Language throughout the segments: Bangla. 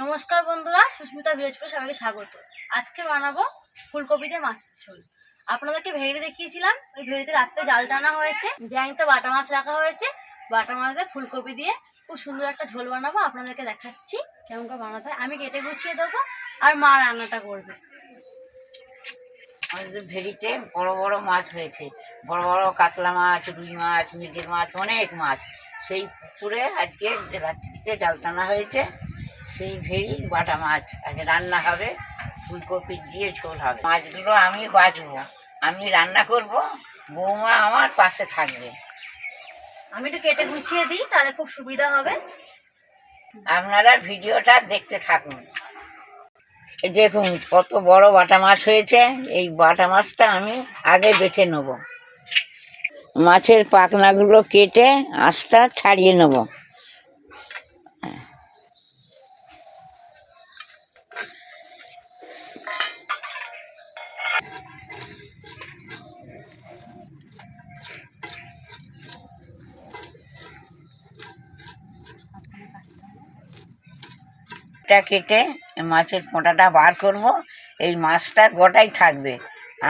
নমস্কার বন্ধুরা, সুস্মিতা ভিলেজপুরে সবাইকে স্বাগত। আজকে বানাবো ফুলকপিতে মাছের ঝোল। আপনাদেরকে ভেড়ি দেখিয়েছিলাম, ওই ভেড়িতে রাত্রে জাল টানা হয়েছে। জ্যাংতে বাটা মাছ রাখা হয়েছে। বাটা মাছ ফুলকপি দিয়ে খুব সুন্দর একটা ঝোল বানাবো, আপনাদেরকে দেখাচ্ছি কেমন করে বানাতে হয়। আমি কেটে গুছিয়ে দেবো আর মা রান্নাটা করবে। আমাদের ভেড়িতে বড় বড় মাছ হয়েছে। বড় বড় কাতলা মাছ, রুই মাছ মৃগেল মাছ, অনেক মাছ। সেই পুকুরে আজকে রাত্রিতে জাল টানা হয়েছে। সেই ভেড়ি বাটা মাছ। আজকে রান্না হবে ফুলকপি দিয়ে ঝোল হবে। মাছগুলো আমি বাছবো আমি রান্না করব বৌমা আমার পাশে থাকবে। আমি একটু কেটে গুছিয়ে দিই তাহলে খুব সুবিধা হবে। আপনারা ভিডিওটা দেখতে থাকুন। দেখুন কত বড় বাটা মাছ হয়েছে। এই বাটা মাছটা আমি আগে বেছে নেব। মাছের পাখনাগুলো কেটে আস্তা ছাড়িয়ে নেব। এটা কেটে মাছের ফোঁটাটা বার করব। এই মাছটা গোটাই থাকবে।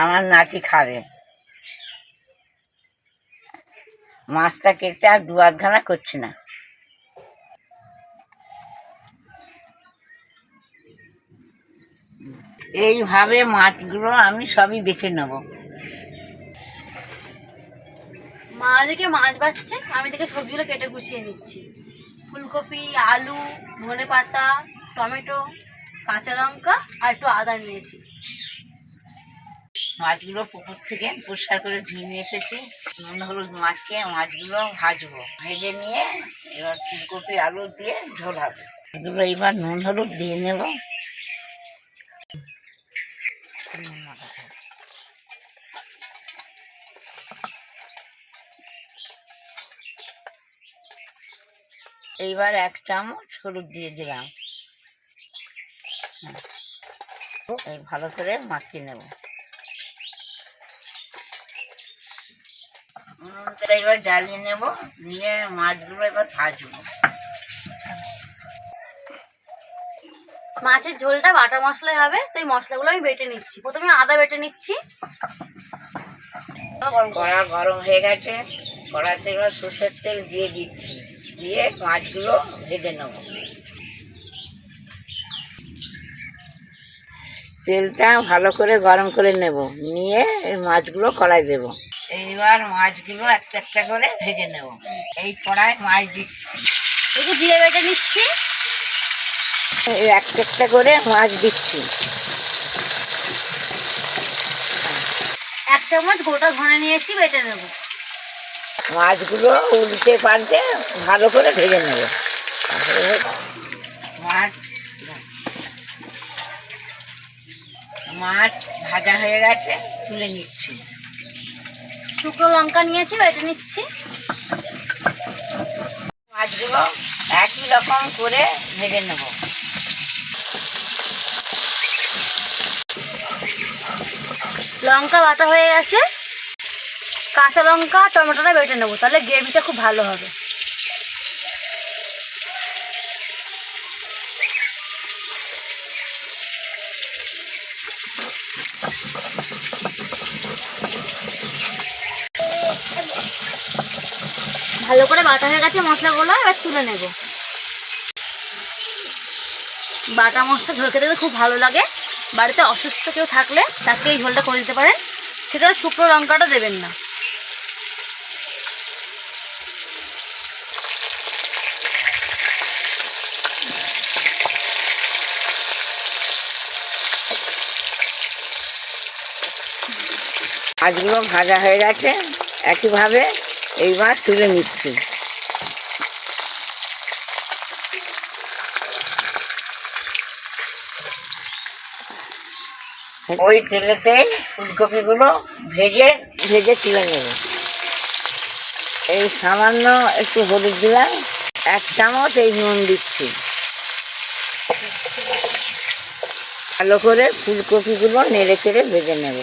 আমার নাতি খাবে। মাছটা কেটে আর দু আধখানা করছি না। এইভাবে মাছগুলো আমি সবই বেছে নেব। মা দিকে মাছ বাচ্ছে, আমি দেখে সবজিগুলো কেটে গুছিয়ে নিচ্ছি। ফুলকপি, আলু ধনে পাতা টমেটো, কাঁচা লঙ্কা আর একটু আদা নিয়েছি। মাছগুলো পুকুর থেকে পরিষ্কার করে ধুয়ে নিয়ে এসেছি। নুন, হলুদ মাখিয়ে মাছগুলো ভাজবো। ভেজে নিয়ে এবার ফুলকপি, আলু দিয়ে ঝোল হবে। এগুলো এবার নুন, হলুদ দিয়ে নেব। এইবার এক চামচ হলুদ দিয়ে দিলাম। এই ভালো করে মাখিয়ে নেব। উনুনটা এবার জ্বালিয়ে নেব নিয়ে মাছগুলো এবার ভাজবো। মাছের ঝোলটা বাটা মশলাই হবে তাই মশলাগুলো আমি বেটে নিচ্ছি। প্রথমে আদা বেটে নিচ্ছি। কড়া গরম হয়ে গেছে কড়াতে এবার সর্ষের তেল দিয়ে দিচ্ছি দিয়ে মাছগুলো ভেজে নেব। তেলটা ভালো করে গরম করে নেব। নিয়ে এই মাছগুলো কড়াই দেব। এইবার মাছগুলো একটা একটা করে ভেজে নেব। এই কড়াই মাছ দিচ্ছি। একটু যে জিরে বেটে নিচ্ছি। এই একটা একটা করে মাছ দিচ্ছি। এক চামচ গোটা ধনে নিয়েছি বেটে নেব। মাছগুলো উল্টে পাল্টে ভালো করে ভেজে নেব। মাছ মাছ ভাজা হয়ে গেছে তুলে নিচ্ছি। শুকনো লঙ্কা নিয়েছি বেটে নিচ্ছি। মাছগুলো একই রকম করে ভেজে নেব। লঙ্কা বাটা হয়ে গেছে। কাঁচা লঙ্কা টমেটোটা বেটে নেব তাহলে গ্রেভিটা খুব ভালো হবে। বাটা হয়ে গেছে মশলাগুলো এবার তুলে নেব। বাটা মশলা ঝোল খেতে খুব ভালো লাগে। বাড়িতে অসুস্থ কেউ থাকলে তাকে এই ঝোলটা করে দিতে পারেন। সেখানে শুকনো লঙ্কাটা দেবেন না। মাছগুলো ভাজা হয়ে গেছে। একইভাবে এইবার তুলে নিচ্ছি। ওই তেলেতে ফুলকপিগুলো ভেজে ভেজে তুলে নেব। এই সামান্য একটু হলুদ দিলাম, এক চামচ এই নুন দিচ্ছি। ভালো করে ফুলকপিগুলো নেড়ে চেড়ে ভেজে নেব।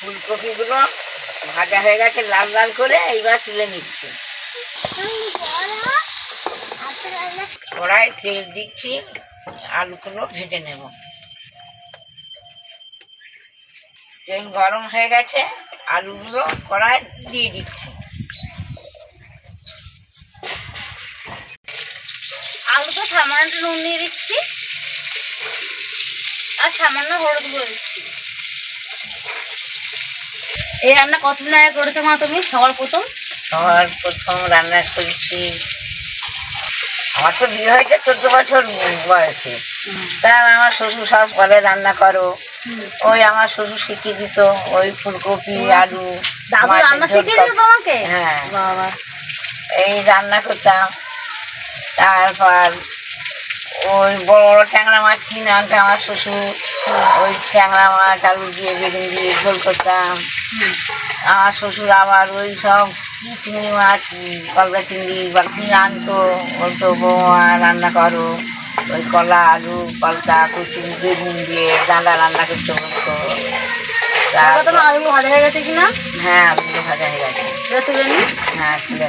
ফুলকপিগুলো ভাজা হয়ে গেছে, লাল লাল করে এইবার তুলে নিচ্ছি। কড়াই তেল দিচ্ছি। আলুগুলো ভেজে নেব। তেল গরম হয়ে গেছে আলুগুলো কড়াই দিয়ে দিচ্ছি। আলু তো সামান্য নুন দিয়ে দিচ্ছি আর সামান্য হলুদ গুঁড়ো দিচ্ছি। এই রান্না কতদিন আগে করেছ মা তুমি? সবার প্রথম? সবার প্রথম রান্না করেছি আমার তো বিয়ে হয়েছে চোদ্দ বছর বয়সে। তা আমার শ্বশুর সব বলে রান্না করো। ওই আমার শ্বশুর শিখিয়ে দিত ওই ফুলকপি আলু হ্যাঁ। এই রান্না করতাম। তারপর ওই বড় বড় ট্যাংরা মাছ কিনে আনতে আমার শ্বশুর। ওই ট্যাংরা মাছ আলু দিয়ে বেগুন দিয়ে ঝোল করতাম। আমার শ্বশুর আবার ওই সব চিংড়ি মাছ কলকা চিংড়ি বা আনতো ওই তো বৌমা রান্না করো ওই কলা আলু কলকা কুচি বেগুন দিয়ে ডাঁটা রান্না করতে বলতো ভাজা হয়ে গেছে কিনা হ্যাঁ ভাজা হয়ে গেছে তুলে নি হ্যাঁ তুলে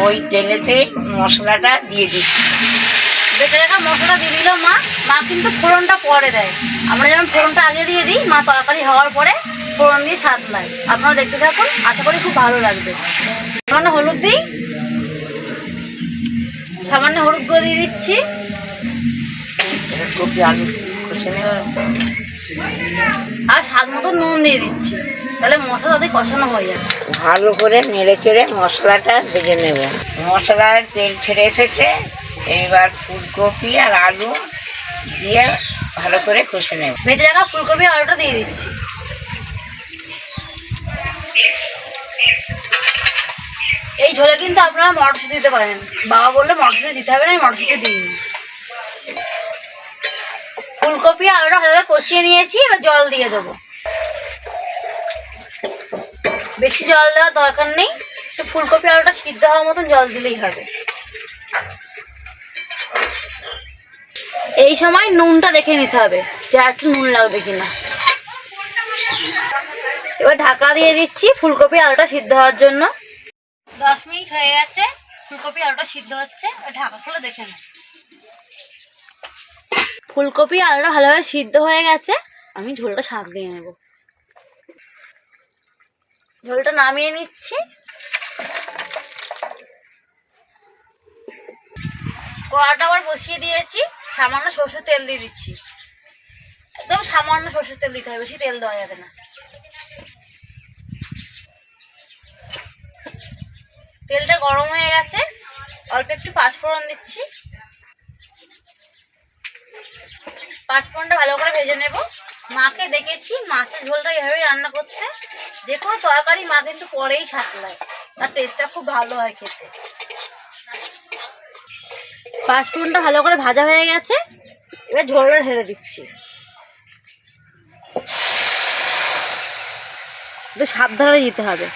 ওই তেলেতে মশলাটা দিয়ে দিচ্ছি। বেটে রাখা মশলা দিয়ে দিল মা। মা কিন্তু ফোড়নটা পরে দেয়। আমরা যেমন ফোড়নটা আগে দিয়ে দিই, মা তরকারি হওয়ার পরে ফোড়ন দিয়ে স্বাদ লাগে আপনারা দেখতে থাকুন, আশা করি খুব ভালো লাগবে। সামান্য হলুদ দিই। সামান্য হলুদ গুঁড়ো দিয়ে দিচ্ছি। আর স্বাদ মতো নুন দিয়ে দিচ্ছি। তাহলে মশলা তাদের কষানো হয়ে যাবে। ভালো করে নেড়ে চেড়ে মশলাটা ভেজে নেব। মশলার তেল ছেড়ে এসেছে। এইবার ফুলকপি আর আলু দিয়ে ভালো করে কষে নেব। ভেজে রাখা ফুলকপি আলুটা দিয়ে দিচ্ছি। এই ঝোলে কিন্তু আপনারা মটরশুঁটি দিতে পারেন। বাবা বললে মটরশুঁটি দিতে হবে না, আমি মটরশুঁটি দিই ফুলকপি আলুটা ভালো করে কষিয়ে নিয়েছি, এবার জল দিয়ে দেবো। বেশি জল দেওয়ার দরকার নেই ফুলকপি আলুটা সিদ্ধ হওয়ার মতন জল দিলেই হবে। এই সময় নুনটা দেখে নিতে হবে যে আর নুন লাগবে কিনা। এবার ঢাকা দিয়ে দিচ্ছি ফুলকপি আলুটা সিদ্ধ হওয়ার জন্য। দশ মিনিট হয়ে গেছে, ফুলকপি আলুটা সিদ্ধ হচ্ছে ঢাকা খুলে দেখে নিই ফুলকপি আলুটা ভালোভাবে সিদ্ধ হয়ে গেছে, আমি ঝোলটা শাক দিয়ে নেব। ঝোলটা নামিয়ে নিচ্ছি। কড়াটা আবার বসিয়ে দিয়েছি। সামান্য সর্ষের তেল দিয়ে দিচ্ছি। একদম সামান্য সর্ষের তেল দিতে হবে, বেশি তেল দেওয়া যাবে না। তেলটা গরম হয়ে গেছে, অল্প একটু পাঁচফোড়ন দিচ্ছি। পাঁচফোড়নটা ভালো করে ভেজে নেব। মাকে দেখেছি, মাছের ঝোলটা এভাবেই রান্না করতে। যে কোনো তরকারি মা কিন্তু পরেই সাতলায় তার টেস্টটা খুব ভালো হয় খেতে। পাঁচফোড়নটা ভালো করে ভাজা হয়ে গেছে। এবার ঝোলটা ঢেলে দিচ্ছি। একটু সাবধানে দিতে হবে।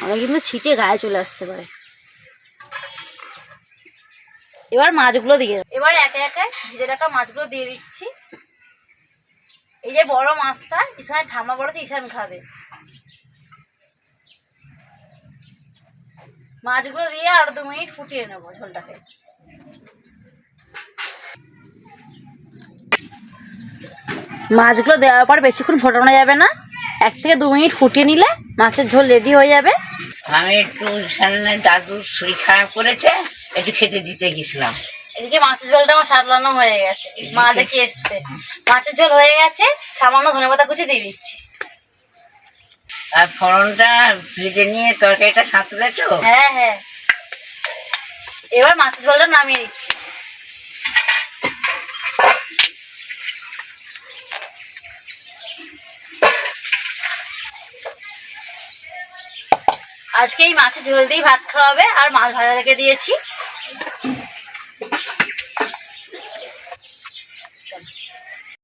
মানে কিন্তু ছিটে গায়ে চলে আসতে পারে। এবার মাছগুলো দিয়ে। এবার একে একে ভেজে রাখা মাছগুলো দিয়ে দিচ্ছি। এই যে বড় মাছটা ইসানে ঠাম্মা বলেছে ইসান খাবে। মাছগুলো দিয়ে আরও দু মিনিট ফুটিয়ে নেব ঝোলটাকে। মাছগুলো দেওয়ার পর বেশিক্ষণ ফোটানো যাবে না। এক থেকে দু মিনিট ফুটিয়ে নিলে মাছের ঝোল রেডি হয়ে যাবে। আমি একটু সামনে দাদুর শরীর খারাপ করেছে একটু খেতে দিতে গেছিলাম। এদিকে মাছের ঝোলটা আমার সাতলানো হয়ে গেছে। মা দেখে এসছে। মাছের ঝোল হয়ে গেছে সামান্য ধনে পাতা কুচি দিয়ে দিচ্ছি। আর ফোড়নটা ভেজে নিয়ে তরকারিটা সাঁতলেছো হ্যাঁ হ্যাঁ। এবার মাছের ঝোলটা নামিয়ে দিচ্ছি। আজকে এই মাছের ঝোল দিয়ে ভাত খাওয়াবে আর মাছ ভাজা রেখে দিয়েছি।